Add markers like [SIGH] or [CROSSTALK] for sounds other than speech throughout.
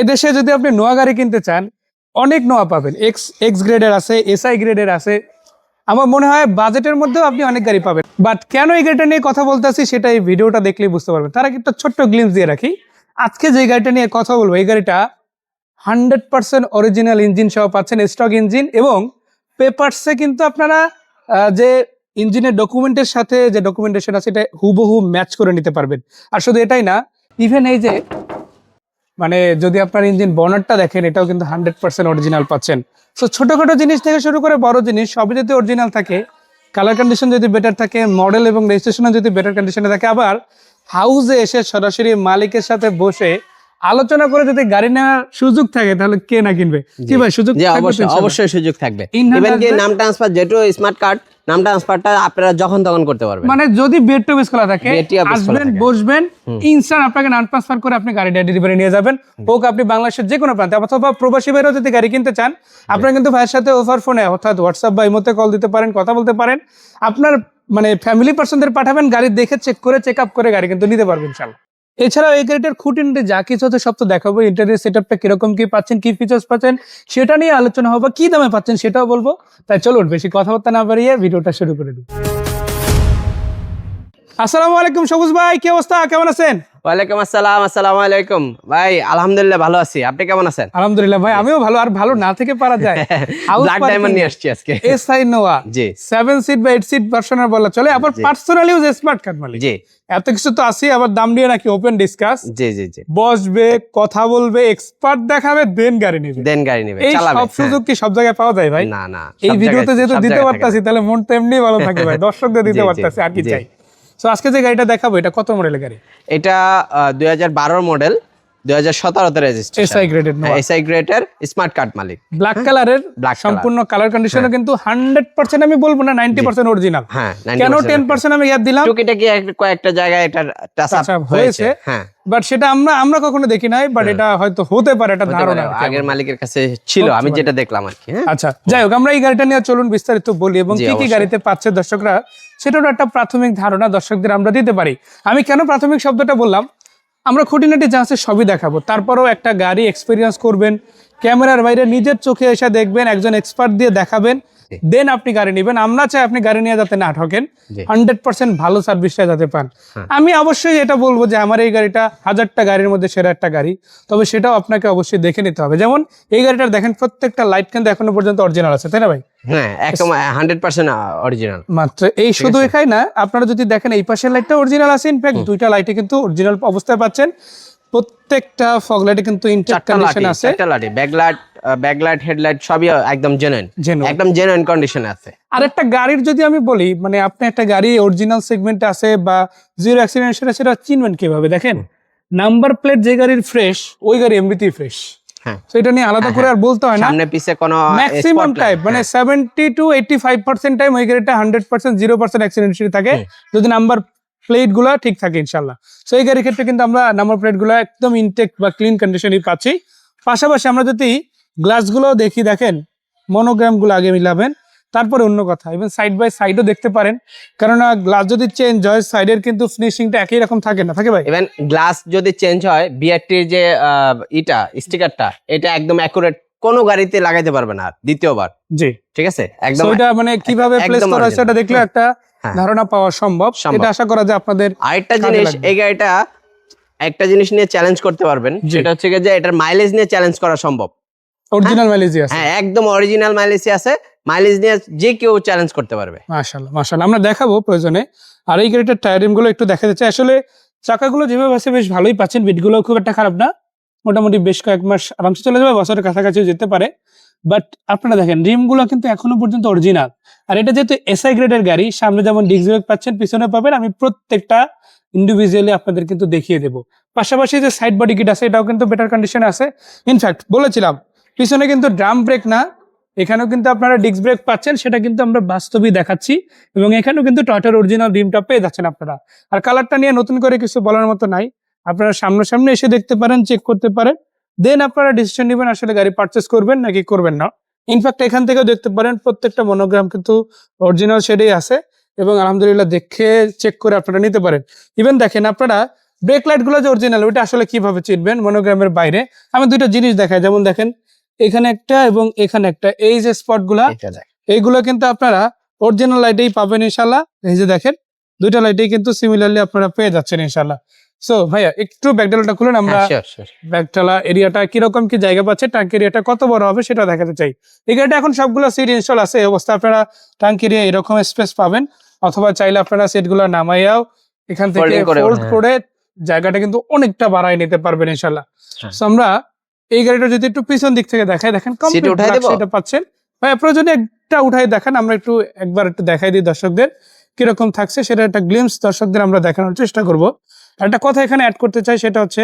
এদেশে যদি আপনি নোয়া গাড়ি কিনতে চান, অনেক নোয়া পাবেন। এক্স এক্স গ্রেডের আছে এসআই গ্রেডের আছে। আমার মনে হয় বাজেটের মধ্যেও আপনি অনেক গাড়ি পাবেন। বাট কেন এই গাড়িটা নিয়ে কথা বলতেছি সেটা এই ভিডিওটা দেখলেই বুঝতে পারবেন। তার আগে একটা ছোট্ট গ্লিমস দিয়ে রাখি। আজকে যে গাড়িটা নিয়ে কথা বলব, এই গাড়িটা হান্ড্রেড পার্সেন্ট অরিজিনাল ইঞ্জিন সহ পাচ্ছেন স্টক ইঞ্জিন এবং পেপারসে কিন্তু আপনারা যে ইঞ্জিনের ডকুমেন্টের সাথে যে ডকুমেন্টেশন আছে, এটা হুবহু ম্যাচ করে নিতে পারবেন। আর শুধু এটাই না ইভেন এই যে মানে যদি আপনার ইঞ্জিন বনারটা দেখেন, এটাও কিন্তু হান্ড্রেড পার্সেন্ট অরিজিনাল পাচ্ছেন। সো ছোটোখাটো জিনিস থেকে শুরু করে বড় জিনিস, সবই যদি অরিজিনাল থাকে কালার কন্ডিশন যদি বেটার থাকে মডেল এবং রেজিস্ট্রেশন যদি বেটার কন্ডিশনে থাকে, আবার হাউসে এসে সরাসরি মালিকের সাথে বসে আলোচনা করে যদি গাড়ি নেওয়ার সুযোগ থাকে তাহলে কে না কিনবে? কি ভাই সুযোগ অবশ্যই সুযোগ থাকবে। ইভেন কি নাম ট্রান্সফার যেটু স্মার্ট কার্ড নাম ট্রান্সফারটা আপনারা যখন তখন করতে পারবেন। মানে যদি বেড টু বেস খোলা থাকে আসবেন বসবেন ইনস্ট্যান্ট আপনাকে নান ট্রান্সফার করে আপনি গাড়িটা ডেলিভারি নিয়ে যাবেন। হোক আপনি বাংলাদেশের যে কোনো প্রান্তে অথবা প্রবাসী বাইরেও যদি গাড়ি কিনতে চান আপনারা কিন্তু ভাইয়ের সাথে ওভার ফোনে অর্থাৎ হোয়াটসঅ্যাপ বা ইমোতে কল দিতে পারেন কথা বলতে পারেন। আপনার মানে ফ্যামিলি পার্সনদের পাঠাবেন গাড়ি দেখে চেক করে চেক আপ করে গাড়ি কিন্তু নিতে পারবেন ইনশাল্লাহ। এছাড়াও এই গাড়িটার নিতে যা কিছু হচ্ছে সব তো দেখাবো। ইন্টারনেট সেট আপটা কীরকম, কি পাচ্ছেন, কি ফিচার্স পাচ্ছেন, সেটা নিয়ে আলোচনা হবে। কি দামে পাচ্ছেন সেটাও বলব। তাই চলুন, বেশি কথাবার্তা না বাড়িয়ে ভিডিওটা শুরু করে দিই। আসসালামু আলাইকুম সবুজ ভাই, কি অবস্থা? কেমন আছেন? ওয়ালাইকুম আসসালাম আসসালামু আলাইকুম। ভাই আলহামদুলিল্লাহ ভালো আছি। আপনি কেমন আছেন? আলহামদুলিল্লাহ ভাই আমিও ভালো আর ভালো না থেকে পারা যায়। [LAUGHS] ব্ল্যাক ডায়মন্ড নিয়ে আসছি আজকে। এস আই নোয়া জি। সেভেন সিট বা এইট সিট ভার্সনের বলা চলে আবার পার্সোনাল ইউজ স্মার্ট কার্ড মালিক। জি। এত কিছু তো আছে আবার দাম নিয়ে নাকি ওপেন ডিসকাস জি জি জি। বসবে কথা বলবে এক্সপার্ট দেখাবে দেন গাড়ি নেবে। দেন গাড়ি নেবে এই চালাবে। সব সুযোগ কি সব জায়গায় পাওয়া যায় ভাই। না না এই ভিডিওতে যেহেতু দিতে পারতাছি তাহলে মন তো এমনি ভালো থাকে ভাই। [LAUGHS] দর্শকদের দিতে পারতাছি আর কি চাই? তো আজকে যে গাড়িটা দেখাবো এটা কত মডেলের গাড়ি? এটা দুই মডেল দুই হাজার registration SI graded Noah SI গ্রেটের স্মার্ট কার্ড মালিক। ব্ল্যাক কালারের সম্পূর্ণ কালার কন্ডিশনে কিন্তু হান্ড্রেড পার্সেন্ট আমি বলব না নাইনটি পার্সেন্ট অরিজিনাল হ্যাঁ কেন 90% আমি ইয়াদ দিলাম? টুকিটাকি কয়েকটা জায়গায় এটা টাচ আপ হয়েছে। হয়েছে। হ্যাঁ। বাট সেটা আমরা আমরা কখনো দেখি নাই বাট এটা হয়তো হতে পারে এটা ধারণা আগের মালিকের কাছে ছিল আমি যেটা দেখলাম আর কি হ্যাঁ। আচ্ছা যাই হোক আমরা এই গাড়িটা নিয়ে চলুন বিস্তারিত বলি এবং কি কি গাড়িতে পাচ্ছে দর্শকরা সেটারও একটা প্রাথমিক ধারণা দর্শকদের আমরা দিতে পারি। আমি কেন প্রাথমিক শব্দটা বললাম? আমরা খুঁটিনাটি যা সবই দেখাবো। তারপরেও একটা গাড়ি এক্সপিরিয়েন্স করবেন। ক্যামেরার বাইরে নিজের চোখে এসে দেখবেন, একজন এক্সপার্ট দিয়ে দেখাবেন। দেন আপনি গাড়ি নেবেন। আমরা চাই আপনি গাড়ি নিয়ে যাতে না ঠকেন। হান্ড্রেড পার্সেন্ট ভালো সার্ভিসটা যাতে পান। হ্যাঁ। আমি অবশ্যই এটা বলব যে আমার এই গাড়িটা হাজারটা গাড়ির মধ্যে সেরা একটা গাড়ি। তবে সেটাও আপনাকে অবশ্যই দেখে নিতে হবে। যেমন এই গাড়িটার দেখেন প্রত্যেকটা লাইট কিন্তু এখনও পর্যন্ত অরিজিনাল আছে তাই না ভাই? হ্যাঁ একদম হান্ড্রেড পার্সেন্ট অরিজিনাল মাত্র এই শুধু এখাই না আপনারা যদি দেখেন এই পাশের লাইটটা অরিজিনাল আছে ইনফ্যাক্ট দুইটা লাইটে কিন্তু অরিজিনাল অবস্থায় পাচ্ছেন। প্রত্যেকটা ফগ লাইটে কিন্তু লাইট লাইট ব্যাকলাইট হেডলাইট সবই একদম জেনুইন একদম জেনুইন কন্ডিশনে আছে। আর একটা গাড়ির যদি আমি বলি মানে আপনি একটা গাড়ি অরিজিনাল সেগমেন্টে আছে বা জিরো অ্যাক্সিডেন্ট সেটা সেটা চিনবেন কীভাবে? দেখেন নাম্বার প্লেট যে গাড়ির ফ্রেশ ওই গাড়ি এমনিতেই ফ্রেশ হ্যাঁ। তো এটা নিয়ে আলাদা করে আর বলতে হয় না। সামনে পিছে কোনো ম্যাক্সিমাম টাইম মানে হ্যাঁ, seventy two eighty five percent time ওই গাড়িটা hundred percent zero percent accident থাকে। যদি নাম্বার প্লেটগুলা ঠিক থাকে ইনশাল্লাহ সো এই গাড়ির ক্ষেত্রে কিন্তু আমরা নাম্বার প্লেটগুলো একদম ইনটেক বা ক্লিন কন্ডিশনই পাচ্ছি। পাশাপাশি আমরা যদি গ্লাসগুলো দেখি দেখেন মনোগ্রামগুলো আগে মিলাবেন তারপরে অন্য কথা। ইভেন সাইড বাই সাইডও দেখতে পারেন কেননা গ্লাস যদি চেঞ্জ হয় সাইডের কিন্তু ফিনিশিংটা একই রকম থাকে না থাকে ভাই? ইভেন গ্লাস যদি চেঞ্জ হয় বিআরটির যে ইটা স্টিকারটা এটা একদম অ্যাকুরেট কোনো গাড়িতে লাগাইতে পারবে না দ্বিতীয়বার। জি। ঠিক আছে? একদম এটা মানে কীভাবে প্লেস করা হয়েছে এটা দেখলে একটা হ্যাঁ। ধারণা পাওয়া সম্ভব। এটা আশা করা যায় আপনাদের আরেকটা জিনিস এই গাড়িটা একটা জিনিস নিয়ে চ্যালেঞ্জ করতে পারবেন। সেটা হচ্ছে যে এটার মাইলেজ নিয়ে চ্যালেঞ্জ করা সম্ভব। অরিজিনাল মাইলেজই আছে। হ্যাঁ একদম অরিজিনাল মাইলেজই আছে। মাইলেজ নিয়ে যে কেউ চ্যালেঞ্জ করতে পারবে। মাশাল্লাহ মাশাল্লাহ আমরা দেখাবো প্রয়োজনে। আর এই গাড়িটার টায়ারিংগুলো একটু দেখা যাচ্ছে আসলে চাকাগুলো যেভাবে আছে বেশ ভালোই পাচ্ছেন। বিটগুলো খুব একটা খারাপ না। মোটামুটি বেশ কয়েক মাস আরামসে চলে যাবে বছরের কাছাকাছি যেতে পারে। বাট আপনারা দেখেন রিমগুলো কিন্তু এখনও পর্যন্ত অরিজিনাল আর এটা যেহেতু এসআই গ্রেডের গাড়ি সামনে যেমন ডিস্ক ব্রেক পাচ্ছেন পিছনে পাবেন। আমি প্রত্যেকটা ইন্ডিভিজুয়ালি আপনাদের কিন্তু দেখিয়ে দেবো। পাশাপাশি যে সাইড বডি কিট আছে এটাও কিন্তু বেটার কন্ডিশনে আছে। ইনফ্যাক্ট বলেছিলাম পিছনে কিন্তু ড্রাম ব্রেক না। এখানেও কিন্তু আপনারা ডিস্ক ব্রেক পাচ্ছেন, সেটা কিন্তু আমরা বাস্তবই দেখাচ্ছি। এবং এখানেও কিন্তু টয়টার অরিজিনাল রিমটা পেয়ে যাচ্ছেন আপনারা। আর কালারটা নিয়ে নতুন করে কিছু বলার মতো নাই। আপনারা সামনাসামনি এসে দেখতে পারেন চেক করতে পারেন। দেন আপনারা ডিসিশন নেবেন আসলে গাড়ি পারচেস করবেন নাকি করবেন না। ইনফ্যাক্ট এখান থেকেও দেখতে পারেন, প্রত্যেকটা মনোগ্রাম কিন্তু অরিজিনাল শেডেই আছে। এবং আলহামদুলিল্লাহ দেখে চেক করে আপনারা নিতে পারেন। ইভেন দেখেন আপনারা ব্রেক লাইটগুলো যে অরিজিনাল ওইটা আসলে কীভাবে চিনবেন মনোগ্রামের বাইরে? আমি দুইটা জিনিস দেখাই। যেমন দেখেন এখানে একটা এবং এখানে একটা। এই যে স্পটগুলা এটা এইগুলো কিন্তু আপনারা অরিজিনাল লাইটেই পাবেন ইনশাল্লাহ এই যে দেখেন দুইটা লাইটেই কিন্তু সিমিলারলি আপনারা পেয়ে যাচ্ছেন ইনশাল্লাহ সো ভাইয়া একটু ব্যাকডালাটা খুলেন আমরা। হ্যাঁ. ব্যাগটালা এরিয়াটা কীরকম কি জায়গা পাচ্ছে ট্যাঙ্ক এরিয়াটা কত বড় হবে সেটা দেখাতে চাই। গাড়িটা এখন সবগুলো সিট ইনস্টল আছে এই অবস্থা আপনারা ট্যাঙ্ক এরিয়া এরকম স্পেস পাবেন। অথবা চাইলে আপনারা সিটগুলো নামাইয়াও এখান থেকে ফোল্ড হ্যাঁ। করে জায়গাটা কিন্তু অনেকটা বাড়ায় নিতে পারবেন ইনশাল্লাহ হ্যাঁ। So আমরা এই গাড়িটা যদি একটু পিছন দিক থেকে দেখাই দেখেন সেটা পাচ্ছেন। ভাই প্রয়োজনে একটা উঠাই দেখান আমরা একটু একবার একটু দেখাই দিই দর্শকদের কীরকম থাকছে। সেটা একটা গ্লিমস দর্শকদের আমরা দেখানোর চেষ্টা করব। একটা কথা এখানে অ্যাড করতে চাই সেটা হচ্ছে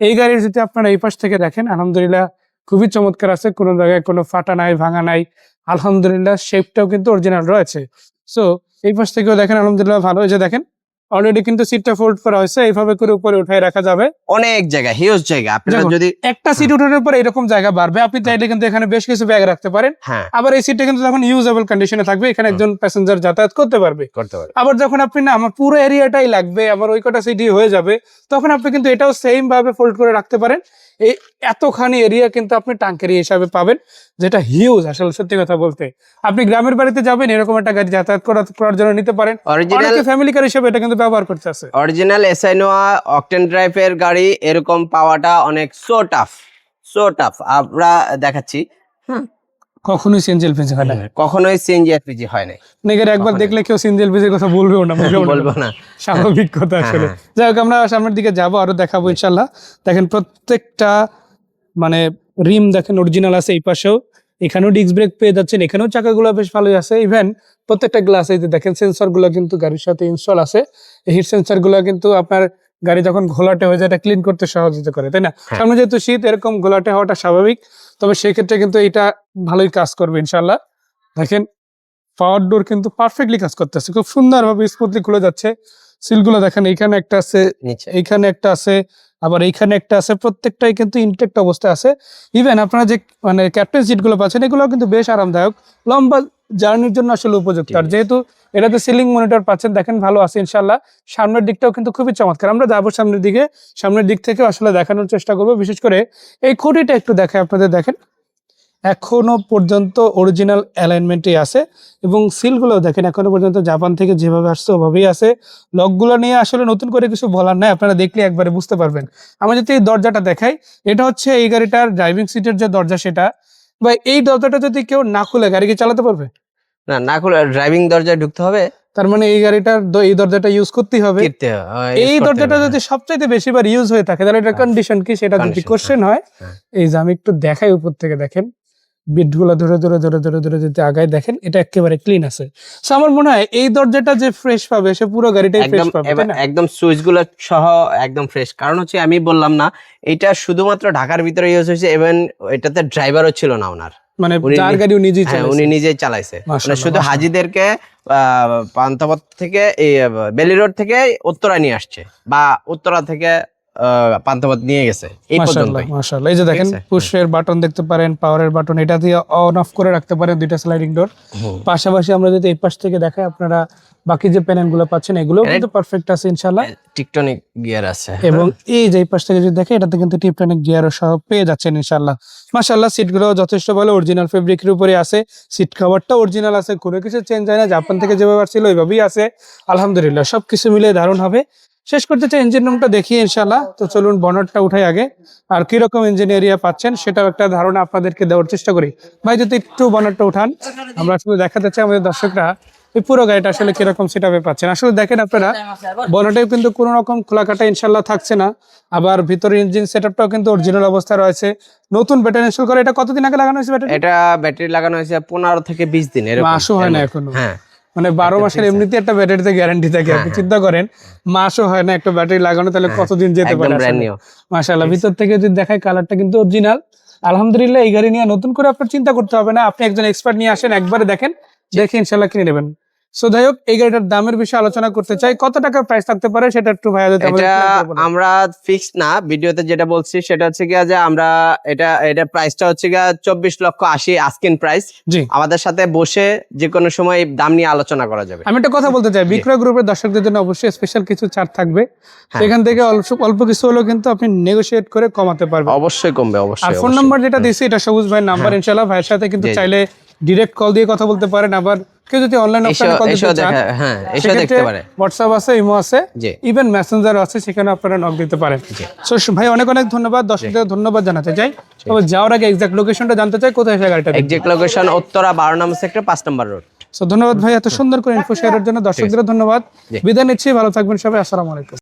এই গাড়ির যদি আপনারা এই পাশ থেকে দেখেন আলহামদুলিল্লাহ খুবই চমৎকার আছে। কোনো জায়গায় কোনো ফাটা নাই ভাঙা নাই। আলহামদুলিল্লাহ শেপটাও কিন্তু অরিজিনাল রয়েছে। সো এই পাশ থেকেও দেখেন আলহামদুলিল্লাহ ভালো হয়েছে। দেখেন অলরেডি কিন্তু সিটটা ফোল্ড করা হয়েছে এইভাবে করে উপরে উঠাই রাখা যাবে। অনেক জায়গা হিউজ জায়গা আপনারা যদি একটা সিট উঠানোর পর এরকম জায়গা বাড়বে আপনি চাইলে কিন্তু এখানে বেশ কিছু ব্যাগ রাখতে পারেন। হ্যাঁ। আবার এই সিটটা কিন্তু যখন ইউজেবল কন্ডিশনে থাকবে এখানে একজন প্যাসেঞ্জার যাতায়াত করতে পারবে। করতে পারবে। আবার যখন আপনি না আমার পুরো এরিয়াটাই লাগবে আমার ওই কটা সিটই হয়ে যাবে তখন আপনি কিন্তু এটাও সেম ভাবে ফোল্ড করে রাখতে পারেন। এই এতখানি এরিয়া কিন্তু আপনি টাঙ্কেরি হিসাবে পাবেন যেটা হিউজ আসলে সত্যি কথা বলতে। আপনি গ্রামের বাড়িতে যাবেন এরকম একটা গাড়ি যাতায়াত করার জন্য নিতে পারেন। অরিজিনাল ফ্যামিলি কার হিসেবে এটা কিন্তু ব্যবহার করতে আছে। অরিজিনাল এসাইনোয়া অকটেন ড্রাইভের গাড়ি এরকম পাওয়াটা অনেক সো টাফ সো টাফ আমরা দেখাচ্ছি। কখনোই সিএনজি এলপিজি হয় না। কখনোই সিএনজি এলপিজি হয় নাই। নেগের একবার দেখলে কেউ সিএনজি এলপিজির কথা বলবেও না না। বলব না। স্বাভাবিক কথা হ্যাঁ, আসলে। হ্যাঁ। যাই হোক আমরা সামনের দিকে যাব আরও দেখাবো ইনশাল্লাহ দেখেন প্রত্যেকটা মানে রিম দেখেন অরিজিনাল আছে এই পাশেও। এখানেও ডিস্ক ব্রেক পেয়ে যাচ্ছেন এখানেও চাকাগুলো বেশ ভালোই আছে। ইভেন প্রত্যেকটা গ্লাস এই যে দেখেন সেন্সরগুলো কিন্তু গাড়ির সাথে ইনস্টল আছে। এই হিট সেন্সরগুলো কিন্তু আপনার গাড়ি যখন ঘোলাটে হয়ে যায় এটা ক্লিন করতে সহযোগিতা করে তাই না? হ্যাঁ। সামনে যেহেতু শীত এরকম ঘোলাটে হওয়াটা স্বাভাবিক। তবে সেক্ষেত্রে কিন্তু এটা ভালোই কাজ করবে ইনশাল্লাহ দেখেন পাওয়ার ডোর কিন্তু পারফেক্টলি কাজ করতেছে। খুব সুন্দরভাবে স্মুথলি খুলে যাচ্ছে। সিলগুলো দেখেন এইখানে একটা আছে এইখানে একটা আছে আবার এইখানে একটা আছে প্রত্যেকটাই কিন্তু ইনটেক্ট অবস্থায় আছে। ইভেন আপনারা যে মানে ক্যাপ্টেন সিটগুলো পাচ্ছেন এগুলো কিন্তু বেশ আরামদায়ক। লম্বা জার্নির জন্য আসলে উপযুক্ত। আর। যেহেতু এটাতে সিলিং মনিটর পাচ্ছেন দেখেন ভালো আছে ইনশাল্লাহ সামনের দিকটাও কিন্তু খুবই চমৎকার। আমরা যাব সামনের দিকে। সামনের দিক থেকে আসলে দেখানোর চেষ্টা করব। বিশেষ করে এই খুঁটিটা একটু দেখে আপনাদের দেখেন। এখনও পর্যন্ত অরিজিনাল অ্যালাইনমেন্টই আছে এবং সিলগুলো দেখেন এখনও পর্যন্ত জাপান থেকে যেভাবে আসছে ওভাবেই আছে। লকগুলো নিয়ে আসলে নতুন করে কিছু বলার নাই আপনারা দেখলে একবারে বুঝতে পারবেন। আমি যদি এই দরজাটা দেখাই এটা হচ্ছে এই গাড়িটার ড্রাইভিং সিটের যে দরজা সেটা বা এই দরজাটা যদি কেউ না খুলে গাড়ি কি চালাতে পারবে? না না খুলে ড্রাইভিং দরজায় ঢুকতে হবে। তার মানে এই গাড়িটার এই দরজাটা ইউজ করতেই হবে। এই দরজাটা হবে, যদি সবচাইতে বেশিবার ইউজ হয়ে থাকে তাহলে এটা হ্যাঁ। কন্ডিশন কি? সেটা যদি কোশ্চেন হয় হ্যাঁ। এই যে আমি একটু দেখাই উপর থেকে দেখেন। বিটগুলো ধরে ধরে ধরে ধরে ধরে যদি আগায় দেখেন এটা একেবারে ক্লিন আছে। So আমার মনে হয় এই দরজাটা যে ফ্রেশ পাবে সে পুরো গাড়িটাই ফ্রেশ পাবে একদম সুইচগুলো সহ একদম ফ্রেশ কারণ হচ্ছে আমি বললাম না এটা শুধুমাত্র ঢাকার ভিতরে ইউজ হয়েছে এবং এটাতে ড্রাইভারও ছিল না ওনার। মানে যার গাড়ি নিজেই হ্যাঁ। উনি নিজেই চালাইছে। মানে শুধু। হাজিদেরকে পান্তাপথ থেকে এই বেলি রোড থেকে উত্তরা নিয়ে আসছে বা উত্তরা থেকে নিয়ে গেছে। এই মাশাআল্লাহ, পর্যন্ত মাশাআল্লাহ। এই যে দেখেন হ্যাঁ। পুশের বাটন দেখতে পারেন পাওয়ারের বাটন এটা দিয়ে অন অফ করে রাখতে পারেন দুইটা স্লাইডিং ডোর পাশাপাশি আমরা যদি এই পাশ থেকে দেখাই আপনারা বাকি যে প্যানেলগুলো পাচ্ছেন এগুলো কিন্তু পারফেক্ট আছে টিকটনিক গিয়ার আছে। এবং এই যে এই পাশ থেকে যদি দেখে এটাতে কিন্তু টিপটনিক গিয়ার সহ পেয়ে যাচ্ছেন ইনশাল্লাহ মাশাআল্লাহ সিটগুলো যথেষ্ট ভালো অরিজিনাল ফেব্রিকের উপরে আছে। সিট কভারটা অরিজিনাল আছে কোনো কিছু চেঞ্জ হয় না জাপান থেকে যেভাবে ছিল ওইভাবেই আছে। আলহামদুলিল্লাহ সবকিছু মিলে দারুণ হবে। শেষ করতে চাই ইঞ্জিন রুমটা দেখি ইনশাল্লাহ তো চলুন বনারটা উঠাই আগে। আর কীরকম ইঞ্জিন এরিয়া পাচ্ছেন সেটাও একটা ধারণা আপনাদেরকে দেওয়ার চেষ্টা করি। ভাই যদি একটু বনারটা উঠান আমরা শুধু দেখাতে চাই আমাদের দর্শকরা এই পুরো গাড়িটা আসলে কীরকম সেটাপে পাচ্ছেন। আসলে দেখেন আপনারা বনেটেও কিন্তু কোনো রকম খোলাকাটা ইনশাল্লাহ থাকছে না। আবার ভিতরে ইঞ্জিন সেট সেটআপটাও কিন্তু অরিজিনাল অবস্থা রয়েছে। নতুন ব্যাটারি ইনস্টল করে এটা কতদিন আগে লাগানো হয়েছে ব্যাটারি এটা ব্যাটারি লাগানো হয়েছে পনেরো থেকে বিশ দিন এরকম। মাসও হয় না এখনও। হ্যাঁ। মানে বারো মাসের এমনিতে একটা ব্যাটারিতে গ্যারান্টি থাকে আপনি চিন্তা করেন মাসও হয় না একটা ব্যাটারি লাগানো তাহলে কতদিন যেতে পারে মাশাআল্লাহ ভিতর থেকে যদি দেখায় কালারটা কিন্তু অরিজিনাল আলহামদুলিল্লাহ এই গাড়ি নিয়ে নতুন করে আপনার চিন্তা করতে হবে না। আপনি একজন এক্সপার্ট নিয়ে আসেন একবারে দেখেন দেখে ইনশাল্লাহ কিনে নেবেন। সো যাই হোক এই গাড়িটার দামের বিষয়ে আলোচনা করতে চাই। কত টাকা প্রাইস থাকতে পারে সেটা একটু ভাইয়া এটা। আমরা ফিক্স না। ভিডিওতে যেটা বলছি সেটা হচ্ছে গিয়া যে আমরা এটা এটা প্রাইসটা হচ্ছে গিয়া চব্বিশ লক্ষ আশি আস্কিন প্রাইস জি। আমাদের সাথে বসে যে কোনো সময় দাম নিয়ে আলোচনা করা যাবে। আমি একটা কথা বলতে চাই। বিক্রয় গ্রুপের দর্শকদের জন্য অবশ্যই স্পেশাল কিছু ছাড় থাকবে। হ্যাঁ। সেখান থেকে অল্প অল্প কিছু হলেও কিন্তু আপনি নেগোশিয়েট করে কমাতে পারবেন। অবশ্যই কমবে অবশ্যই আর ফোন নাম্বার যেটা দিয়েছি এটা সবুজ ভাইয়ের নাম্বার ইনশাল্লাহ ভাইয়ের সাথে কিন্তু। চাইলে ডিরেক্ট কল দিয়ে কথা বলতে পারেন আবার কেউ যদি অনলাইন অপশনে কল দিতে চান হ্যাঁ এসো দেখতে পারে। হোয়াটসঅ্যাপ আছে ইমো আছে ইভেন মেসেঞ্জার আছে সেখানে আপনারা নক দিতে পারেন। সো ভাই অনেক অনেক ধন্যবাদ। দর্শকদের ধন্যবাদ জানাতে চাই। তবে যাওয়ার আগে এক্সাক্ট লোকেশনটা জানতে চাই কোথায় এসে গাড়িটা এক্সাক্ট লোকেশন উত্তরা বারো নম্বর সেক্টর পাঁচ নম্বর রোড সো ধন্যবাদ ভাই এত সুন্দর করে ইনফো শেয়ারের জন্য দর্শকদের ধন্যবাদ। বিদায় নিচ্ছি ভালো থাকবেন সবাই আসসালামু আলাইকুম।